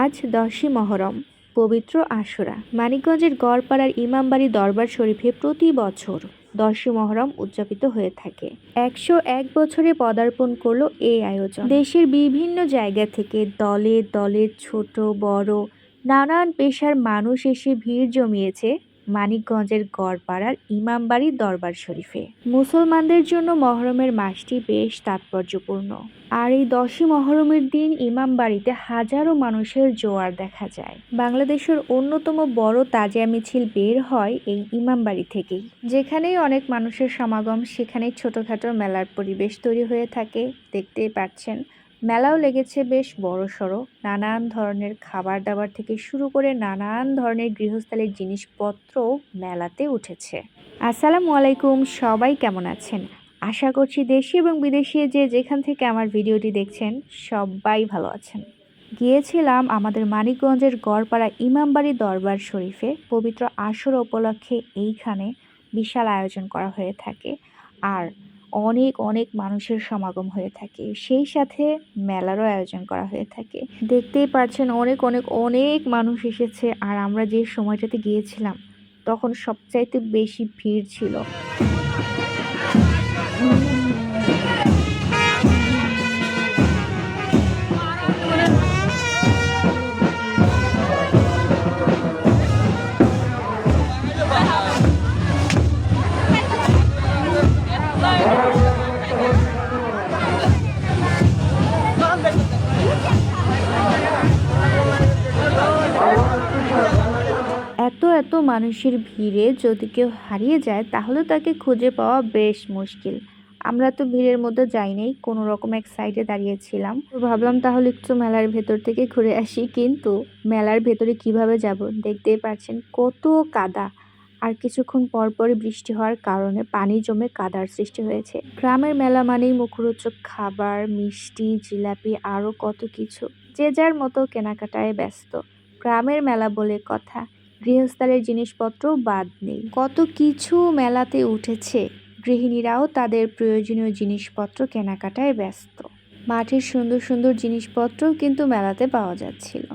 আজ দশই মহরম, পবিত্র আশুরা, মানিকগঞ্জের গড়পাড়ার ইমামবাড়ি দরবার শরীফে প্রতি বছর দশই মহরম উদযাপিত হয়ে থাকে। একশো এক বছরে পদার্পণ করল এই আয়োজন। দেশের বিভিন্ন জায়গা থেকে দলে দলে ছোট, বড়, নানান পেশার মানুষ এসে ভিড় জমিয়েছে মানিকগঞ্জের গড়পাড়ার ইমামবাড়ি দরবার শরীফে। মুসলমানদের জন্য মহরমের মাসটি বেশ তাৎপর্যপূর্ণ। আর এই দশই মহরমের দিন ইমামবাড়িতে হাজারো মানুষের জোয়ার দেখা যায়। বাংলাদেশের অন্যতম বড় তাজিয়া মিছিল বের হয় এই ইমামবাড়ি থেকেই। যেখানেই অনেক মানুষের সমাগম, সেখানেই ছোটোখাটো মেলার পরিবেশ তৈরি হয়ে থাকে। দেখতেই পাচ্ছেন মেলাও লেগেছে বেশ বড় সড়ো নানান ধরনের খাবার দাবার থেকে শুরু করে নানান ধরনের গৃহস্থালির জিনিসপত্র মেলাতে উঠেছে। আসসালামু আলাইকুম, সবাই কেমন আছেন? আশা করছি দেশি এবং বিদেশি যে যেখান থেকে আমার ভিডিওটি দেখছেন, সবাই ভালো আছেন। গিয়েছিলাম আমাদের মানিকগঞ্জের গড়পাড়া ইমামবাড়ি দরবার শরীফে, পবিত্র আসর উপলক্ষে এইখানে বিশাল আয়োজন করা হয়ে থাকে। আর অনেক অনেক মানুষের সমাগম হয়ে থাকে। সেই সাথে মেলারও আয়োজন করা হয়ে থাকে। দেখতেই পাচ্ছেন অনেক অনেক অনেক মানুষ এসেছে। আর আমরা যে সময়টাতে গিয়েছিলাম, তখন সবচাইতে বেশি ভিড় ছিল। এত মানুষের ভিড়ে যদি কেউ হারিয়ে যায়, তাহলে তাকে খুঁজে পাওয়া বেশ মুশকিল। আমরা তো ভিড়ের মধ্যে যাইনি, কোনো রকম এক সাইডে দাঁড়িয়েছিলাম। ভাবলাম তাহলে একটু মেলার ভেতর থেকে ঘুরে আসি। কিন্তু মেলার ভেতরে কীভাবে যাব দেখতেই পাচ্ছেন কত কাদা। আর কিছুক্ষণ পরপরই বৃষ্টি হওয়ার কারণে পানি জমে কাদার সৃষ্টি হয়েছে। গ্রামের মেলা মানেই মুখরোচক খাবার, মিষ্টি, জিলাপি আরও কত কিছু। যে যার মতো কেনাকাটায় ব্যস্ত। গ্রামের মেলা বলে কথা। গৃহস্থালের জিনিসপত্র বাদ নেই। কত কিছু মেলাতে উঠেছে। গৃহিণীরাও তাদের প্রয়োজনীয় জিনিসপত্র কেনাকাটায় ব্যস্ত। মাঠের সুন্দর সুন্দর জিনিসপত্র কিন্তু মেলাতে পাওয়া যাচ্ছিল।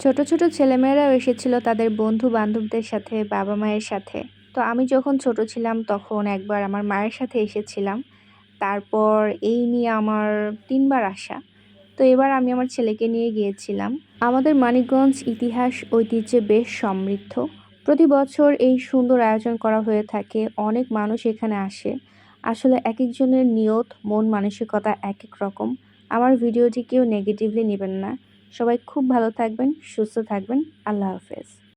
ছোট ছোট ছেলেমেয়েরাও এসেছিল তাদের বন্ধু বান্ধবদের সাথে, বাবা মায়ের সাথে। তো আমি যখন ছোট ছিলাম তখন একবার আমার মায়ের সাথে এসেছিলাম। তারপর এই নিয়ে আমার তিনবার আসা। তো এবার আমি আমার ছেলেকে নিয়ে গিয়েছিলাম। আমাদের মানিকগঞ্জ ইতিহাস ঐতিহ্যে বেশ সমৃদ্ধ। প্রতি বছর এই সুন্দর আয়োজন করা হয়ে থাকে। অনেক মানুষ এখানে আসে। আসলে এক একজনের নিয়ত, মন মানসিকতা এক এক রকম। আমার ভিডিওটি কেউ নেগেটিভলি নেবেন না। সবাই খুব ভালো থাকবেন, সুস্থ থাকবেন। আল্লাহ হাফেজ।